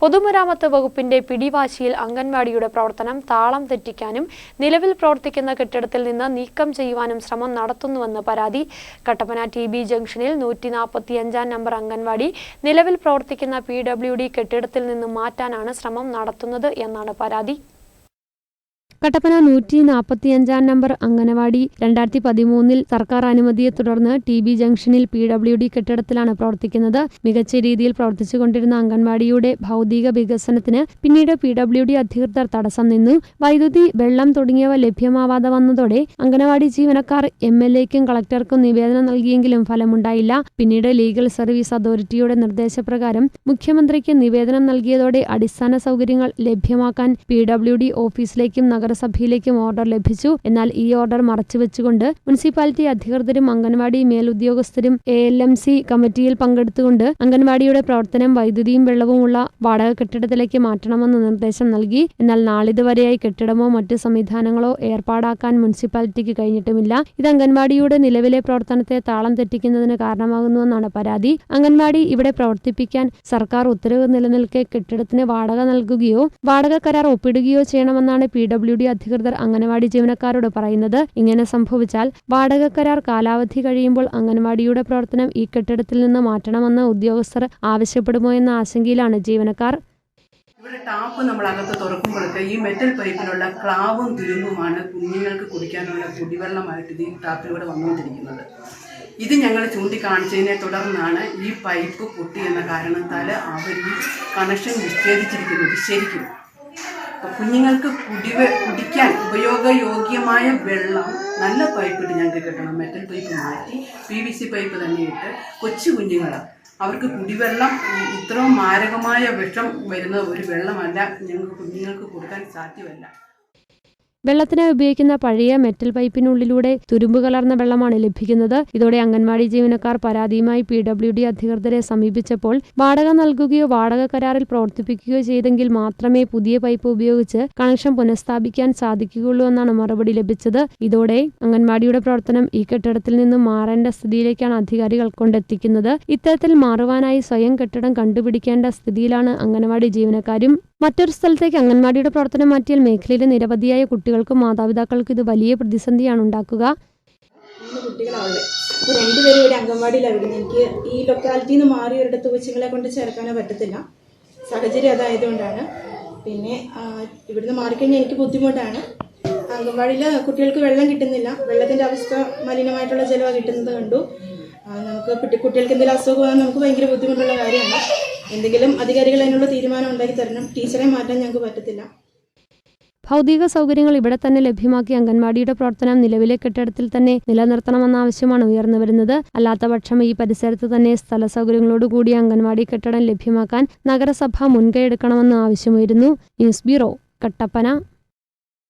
പൊതുമരാമത്ത് വകുപ്പിന്റെ പിടിവാശിയിൽ അംഗൻവാടിയുടെ പ്രവർത്തനം താളം തെറ്റിക്കാനും നിലവിൽ പ്രവർത്തിക്കുന്ന കെട്ടിടത്തിൽ നിന്ന് നീക്കം ചെയ്യുവാനും ശ്രമം നടത്തുന്നുവെന്ന് പരാതി. കട്ടപ്പന ടി ബി ജംഗ്ഷനിൽ നൂറ്റി നാൽപ്പത്തിയഞ്ചാം നമ്പർ അംഗൻവാടി നിലവിൽ പ്രവർത്തിക്കുന്ന പി ഡബ്ല്യു ഡി കെട്ടിടത്തിൽ നിന്ന് മാറ്റാനാണ് ശ്രമം നടത്തുന്നത് എന്നാണ് പരാതി. കട്ടപ്പന നൂറ്റി നാൽപ്പത്തിയഞ്ചാം നമ്പർ അംഗനവാടി രണ്ടായിരത്തി പതിമൂന്നിൽ സർക്കാർ അനുമതിയെ തുടർന്ന് ടി ബി ജംഗ്ഷനിൽ പി ഡബ്ല്യു ഡി കെട്ടിടത്തിലാണ് പ്രവർത്തിക്കുന്നത്. മികച്ച രീതിയിൽ പ്രവർത്തിച്ചുകൊണ്ടിരുന്ന അംഗൻവാടിയുടെ ഭൗതിക വികസനത്തിന് പിന്നീട് പി ഡബ്ല്യു ഡി അധികൃതർ തടസ്സം നിന്നു. വൈദ്യുതി വെള്ളം തുടങ്ങിയവ ലഭ്യമാവാതെ വന്നതോടെ അംഗനവാടി ജീവനക്കാർ എം എൽ എക്കും കളക്ടർക്കും നിവേദനം നൽകിയെങ്കിലും ഫലമുണ്ടായില്ല. പിന്നീട് ലീഗൽ സർവീസ് അതോറിറ്റിയുടെ നിർദ്ദേശപ്രകാരം മുഖ്യമന്ത്രിക്ക് നിവേദനം നൽകിയതോടെ അടിസ്ഥാന സൗകര്യങ്ങൾ ലഭ്യമാക്കാൻ പി ഡബ്ല്യു ഡി ഓഫീസിലേക്കും നഗരസഭയിലേക്കും ഓർഡർ ലഭിച്ചു. എന്നാൽ ഈ ഓർഡർ മറച്ചുവെച്ചുകൊണ്ട് മുനിസിപ്പാലിറ്റി അധികൃതരും അംഗൻവാടി മേലുദ്യോഗസ്ഥരും എ എൽ എം സി കമ്മിറ്റിയിൽ പങ്കെടുത്തുകൊണ്ട് അംഗൻവാടിയുടെ പ്രവർത്തനം വൈദ്യുതിയും വെള്ളവുമുള്ള വാടക കെട്ടിടത്തിലേക്ക് മാറ്റണമെന്ന് നിർദ്ദേശം നൽകി. എന്നാൽ നാളിതുവരെയായി കെട്ടിടമോ മറ്റ് സംവിധാനങ്ങളോ ഏർപ്പാടാക്കാൻ മുനിസിപ്പാലിറ്റിക്ക് കഴിഞ്ഞിട്ടുമില്ല. ഇത് അംഗൻവാടിയുടെ നിലവിലെ പ്രവർത്തനത്തെ താളം തെറ്റിക്കുന്നതിന് കാരണമാകുന്നുവെന്നാണ് പരാതി. അംഗൻവാടി ഇവിടെ പ്രവർത്തിപ്പിക്കാൻ സർക്കാർ ഉത്തരവ് നിലനിൽക്കെ കെട്ടിടത്തിന് വാടക നൽകുകയോ വാടക കരാർ ഒപ്പിടുകയോ ചെയ്യണമെന്നാണ് പി ഡബ്ല്യു ഡി അധികൃതർ അംഗനവാടി ജീവനക്കാരോട് പറയുന്നത് ഇങ്ങനെ സംഭവിച്ചാൽ വാടക കരാർ കാലാവധി കഴിയുമ്പോൾ അംഗൻവാടിയുടെ പ്രവർത്തനം ഈ കെട്ടിടത്തിൽ നിന്ന് മാറ്റണമെന്ന് ഉദ്യോഗസ്ഥർ ആവശ്യപ്പെടുമോ എന്ന ആശങ്കയിലാണ് ജീവനക്കാർ. ഇവിടെ ടാപ്പ് നമ്മൾ അകത്ത് തുറക്കുമ്പോഴൊക്കെ ഈ മെറ്റൽ പൈപ്പിലുള്ള ക്ലാവും തുരുമ്പുമാണ് കുഞ്ഞുങ്ങൾക്ക് കുടിക്കാനുള്ള കുടിവെള്ളമായിട്ട് ഈ ടാപ്പിലൂടെ വന്നുകൊണ്ടിരിക്കുന്നത്. ഇത് ഞങ്ങൾ ചൂണ്ടിക്കാണിച്ചതിനെ തുടർന്നാണ് ഈ പൈപ്പ് പൊട്ടി എന്ന കാരണത്താൽ അവർ ഈ കണക്ഷൻ വിച്ഛേദിച്ചിരിക്കുന്നത് ശരിക്കും കുഞ്ഞുങ്ങൾക്ക് കുടിവ കുടിക്കാൻ ഉപയോഗയോഗ്യമായ വെള്ളം നല്ല പൈപ്പിട്ട് ഞങ്ങൾക്ക് കിട്ടണം. മെറ്റൽ പൈപ്പ് മാറ്റി പി വി സി പൈപ്പ് തന്നെ ഇട്ട് കൊച്ചു കുഞ്ഞുങ്ങളാണ് അവർക്ക് കുടിവെള്ളം ഇത്രയും മാരകമായ വിഷം വരുന്ന ഒരു വെള്ളമല്ല ഞങ്ങൾക്ക് കുഞ്ഞുങ്ങൾക്ക് കൊടുക്കാൻ സാധ്യമല്ല. വെള്ളത്തിനായി ഉപയോഗിക്കുന്ന പഴയ മെറ്റൽ പൈപ്പിനുള്ളിലൂടെ തുരുമ്പ് കലർന്ന വെള്ളമാണ് ലഭിക്കുന്നത്. ഇതോടെ അംഗൻവാടി ജീവനക്കാർ പരാതിയുമായി പി ഡബ്ല്യു ഡി അധികൃതരെ സമീപിച്ചപ്പോൾ വാടക നൽകുകയോ വാടക കരാറിൽ പ്രവർത്തിപ്പിക്കുകയോ ചെയ്തെങ്കിൽ മാത്രമേ പുതിയ പൈപ്പ് ഉപയോഗിച്ച് കണക്ഷൻ പുനഃസ്ഥാപിക്കാൻ സാധിക്കുകയുള്ളൂ എന്നാണ് മറുപടി ലഭിച്ചത്. ഇതോടെ അംഗൻവാടിയുടെ പ്രവർത്തനം ഈ കെട്ടിടത്തിൽ നിന്ന് മാറേണ്ട സ്ഥിതിയിലേക്കാണ് അധികാരികൾ കൊണ്ടെത്തിക്കുന്നത്. ഇത്തരത്തിൽ മാറുവാനായി സ്വയം കെട്ടിടം കണ്ടുപിടിക്കേണ്ട സ്ഥിതിയിലാണ് അംഗൻവാടി ജീവനക്കാരും മറ്റൊരു സ്ഥലത്തേക്ക് അംഗൻവാടിയുടെ പ്രവർത്തനം മാറ്റിയാൽ മേഖലയിലെ നിരവധിയായ കുട്ടികൾക്കും മാതാപിതാക്കൾക്കും ഇത് വലിയ പ്രതിസന്ധിയാണ് ഉണ്ടാക്കുക. രണ്ടുപേരും ഇവിടെ അംഗൻവാടിയിലായിരുന്നു എനിക്ക് ഈ ലൊക്കാലിറ്റിയിൽ നിന്ന് മാറി ഒരിടത്ത് കൊച്ചുങ്ങളെ കൊണ്ട് ചേർക്കാനോ പറ്റത്തില്ല. സാഹചര്യം അതായതുകൊണ്ടാണ്. പിന്നെ ഇവിടുന്ന് മാറിക്കഴിഞ്ഞാൽ എനിക്ക് ബുദ്ധിമുട്ടാണ്. അംഗൻവാടിയിൽ കുട്ടികൾക്ക് വെള്ളം കിട്ടുന്നില്ല. വെള്ളത്തിന്റെ അവസ്ഥ മലിനമായിട്ടുള്ള ജലമാണ് കിട്ടുന്നത് കണ്ടു. നമുക്ക് കുട്ടി- കുട്ടികൾക്ക് എന്തെങ്കിലും അസുഖം നമുക്ക് ഭയങ്കര ബുദ്ധിമുട്ടുള്ള കാര്യമാണ്. എന്തെങ്കിലും അധികാരികൾ അതിനുള്ള തീരുമാനം ഉണ്ടാക്കി തരണം. ടീച്ചറെ മാറ്റാൻ ഞങ്ങൾക്ക് പറ്റത്തില്ല. ഭൗതിക സൗകര്യങ്ങൾ ഇവിടെ തന്നെ ലഭ്യമാക്കി അംഗൻവാടിയുടെ പ്രവർത്തനം നിലവിലെ കെട്ടിടത്തിൽ തന്നെ നിലനിർത്തണമെന്ന ആവശ്യമാണ് ഉയർന്നു വരുന്നത്. അല്ലാത്തപക്ഷം ഈ പരിസരത്ത് തന്നെ സ്ഥല സൗകര്യങ്ങളോടുകൂടി അംഗൻവാടി കെട്ടിടം ലഭ്യമാക്കാൻ നഗരസഭ മുൻകൈ എടുക്കണമെന്ന ആവശ്യമായിരുന്നു. News bureau Kattappana.